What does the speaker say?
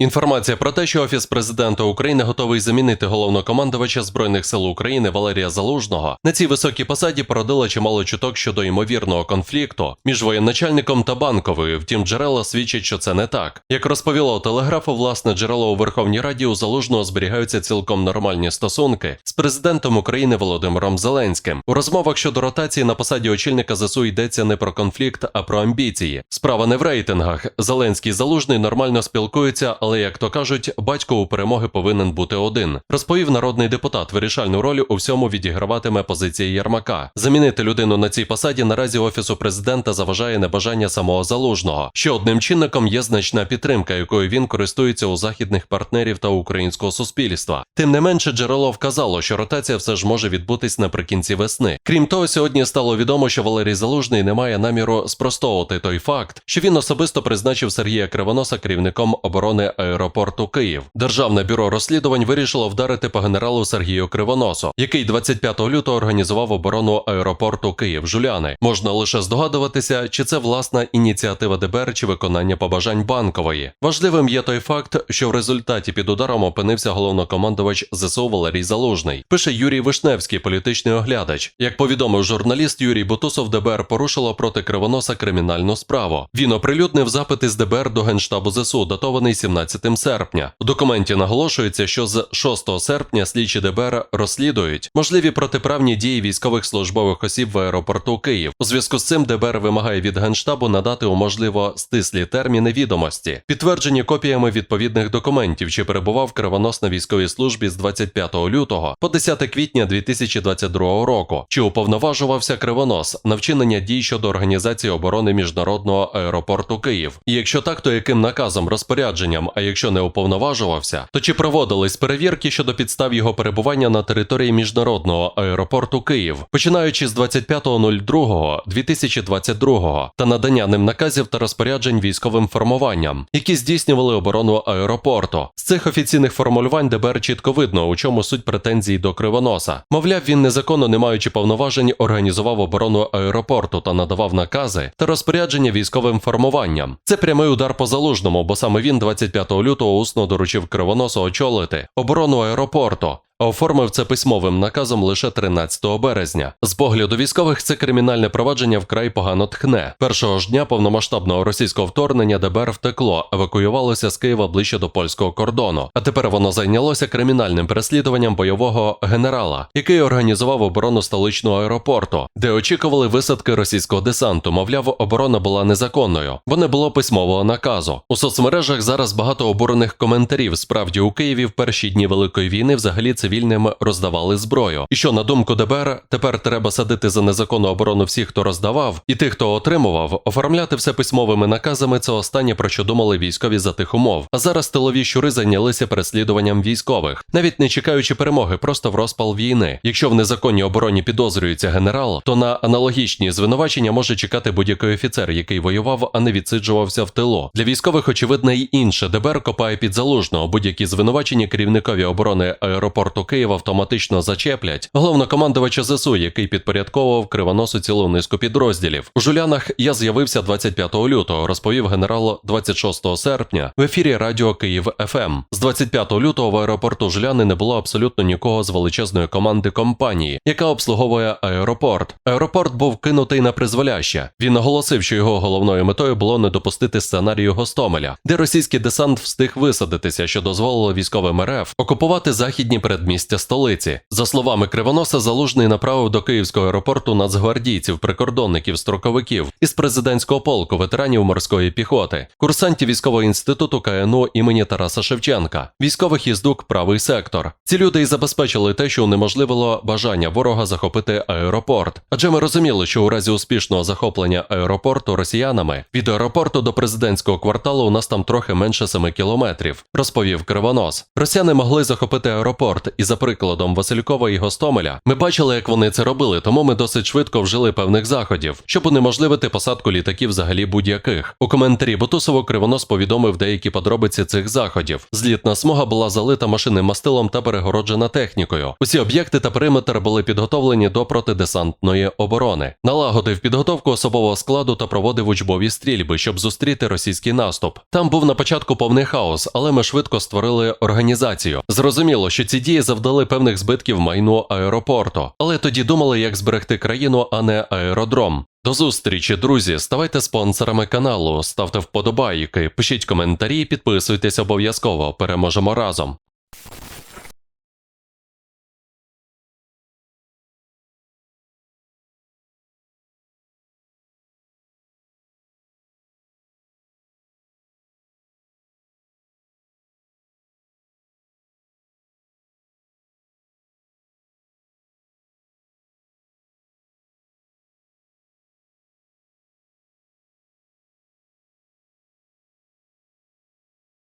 Інформація про те, що Офіс президента України готовий замінити головнокомандувача Збройних сил України Валерія Залужного на цій високій посаді породила чимало чуток щодо ймовірного конфлікту між воєначальником та банковою. Втім, джерела свідчать, що це не так. Як розповіло телеграфу, власне джерело у Верховній Раді у Залужного зберігаються цілком нормальні стосунки з президентом України Володимиром Зеленським. У розмовах щодо ротації на посаді очільника ЗСУ йдеться не про конфлікт, а про амбіції. Справа не в рейтингах. Зеленський залужний нормально спілкуються, але як то кажуть, батько у перемоги повинен бути один. Розповів народний депутат. Вирішальну роль у всьому відіграватиме позиція Єрмака. Замінити людину на цій посаді наразі офісу президента заважає небажання самого залужного. Ще одним чинником є значна підтримка, якою він користується у західних партнерів та українського суспільства. Тим не менше, джерело вказало, що ротація все ж може відбутись наприкінці весни. Крім того, сьогодні стало відомо, що Валерій Залужний не має наміру спростовувати той факт, що він особисто призначив Сергія Кривоноса керівником оборони аеропорту Київ. Державне бюро розслідувань вирішило вдарити по генералу Сергію Кривоносу, який 25 лютого організував оборону аеропорту Київ Жуляни. Можна лише здогадуватися, чи це власна ініціатива ДБР чи виконання побажань банкової. Важливим є той факт, що в результаті під ударом опинився головнокомандувач ЗСУ Валерій Залужний. Пише Юрій Вишневський, політичний оглядач. Як повідомив журналіст Юрій Бутусов, ДБР порушило проти Кривоноса кримінальну справу. Він оприлюднив запит із ДБР до Генштабу ЗСУ, датований 17 серпня. У документі наголошується, що з 6 серпня слідчі ДБР розслідують можливі протиправні дії військових службових осіб в аеропорту Київ. У зв'язку з цим ДБР вимагає від Генштабу надати у можливо стислі терміни відомості, підтверджені копіями відповідних документів, чи перебував Кривонос на військовій службі з 25 лютого по 10 квітня 2022 року, чи уповноважувався Кривонос на вчинення дій щодо організації оборони міжнародного аеропорту Київ. І якщо так, то яким наказом розпорядженням, а якщо не уповноважувався, то чи проводились перевірки щодо підстав його перебування на території міжнародного аеропорту Київ, починаючи з 25.02.2022 та надання ним наказів та розпоряджень військовим формуванням, які здійснювали оборону аеропорту. З цих офіційних формулювань ДБР чітко видно, у чому суть претензій до Кривоноса. Мовляв, він незаконно, не маючи повноважень, організував оборону аеропорту та надавав накази та розпорядження військовим формуванням. Це прямий удар по залужному, бо саме він 25 лютого усно доручив Кривоносу очолити оборону аеропорту. Оформив це письмовим наказом лише 13 березня. З погляду військових це кримінальне провадження вкрай погано тхне. Першого ж дня повномасштабного російського вторгнення ДБР втекло, евакуювалося з Києва ближче до польського кордону. А тепер воно зайнялося кримінальним переслідуванням бойового генерала, який організував оборону столичного аеропорту, де очікували висадки російського десанту. Мовляв, оборона була незаконною, бо не було письмового наказу. У соцмережах зараз багато обурених коментарів. Справді у Києві в перші дні великої війни взагалі цивільним роздавали зброю. І що на думку ДБР, тепер треба садити за незаконну оборону всіх, хто роздавав, і тих, хто отримував, оформляти все письмовими наказами. Це останнє про що думали військові за тих умов. А зараз тилові щури зайнялися переслідуванням військових, навіть не чекаючи перемоги, просто в розпал війни. Якщо в незаконній обороні підозрюється генерал, то на аналогічні звинувачення може чекати будь-який офіцер, який воював, а не відсиджувався в тилу. Для військових очевидно й інше. ДБР копає під залужного. Будь-які звинувачення керівникові оборони аеропорту Києва автоматично зачеплять головнокомандувача ЗСУ, який підпорядковував кривоносу цілу низку підрозділів. У Жулянах я з'явився 25 лютого, розповів генерал 26 серпня в ефірі Радіо Київ ФМ. З 25 лютого в аеропорту Жуляни не було абсолютно нікого з величезної команди компанії, яка обслуговує аеропорт. Аеропорт був кинутий на призволяще. Він наголосив, що його головною метою було не допустити сценарію Гостомеля, де російський десант встиг висадитися, що дозволило військовим РФ окупувати західні передмістя столиці. За словами Кривоноса, Залужний направив до Київського аеропорту нацгвардійців, прикордонників, строковиків із президентського полку ветеранів морської піхоти, курсантів військового інституту КНУ імені Тараса Шевченка, військових їздук правий сектор. Ці люди і забезпечили те, що унеможливило бажання ворога захопити аеропорт. Адже ми розуміли, що у разі успішного захоплення аеропорту росіянами від аеропорту до президентського кварталу у нас там трохи менше 7 кілометрів, розповів Кривонос. Росіяни могли захопити аеропорт і за прикладом Василькова і Гостомеля, ми бачили, як вони це робили, тому ми досить швидко вжили певних заходів, щоб унеможливити посадку літаків взагалі будь-яких. У коментарі Бутусово Кривонос повідомив деякі подробиці цих заходів. Злітна смуга була залита машинним мастилом та перегороджена технікою. Усі об'єкти та периметр були підготовлені до протидесантної оборони. Налагодив підготовку особового складу та проводив учбові стрільби, щоб зустріти російський наступ. Там був на початку повний хаос, але ми швидко створили організацію. Зрозуміло, що ці дії завдали певних збитків майну аеропорту, але тоді думали, як зберегти країну, а не аеродром. До зустрічі, друзі. Ставайте спонсорами каналу, ставте вподобайки, пишіть коментарі, підписуйтесь обов'язково. Переможемо разом.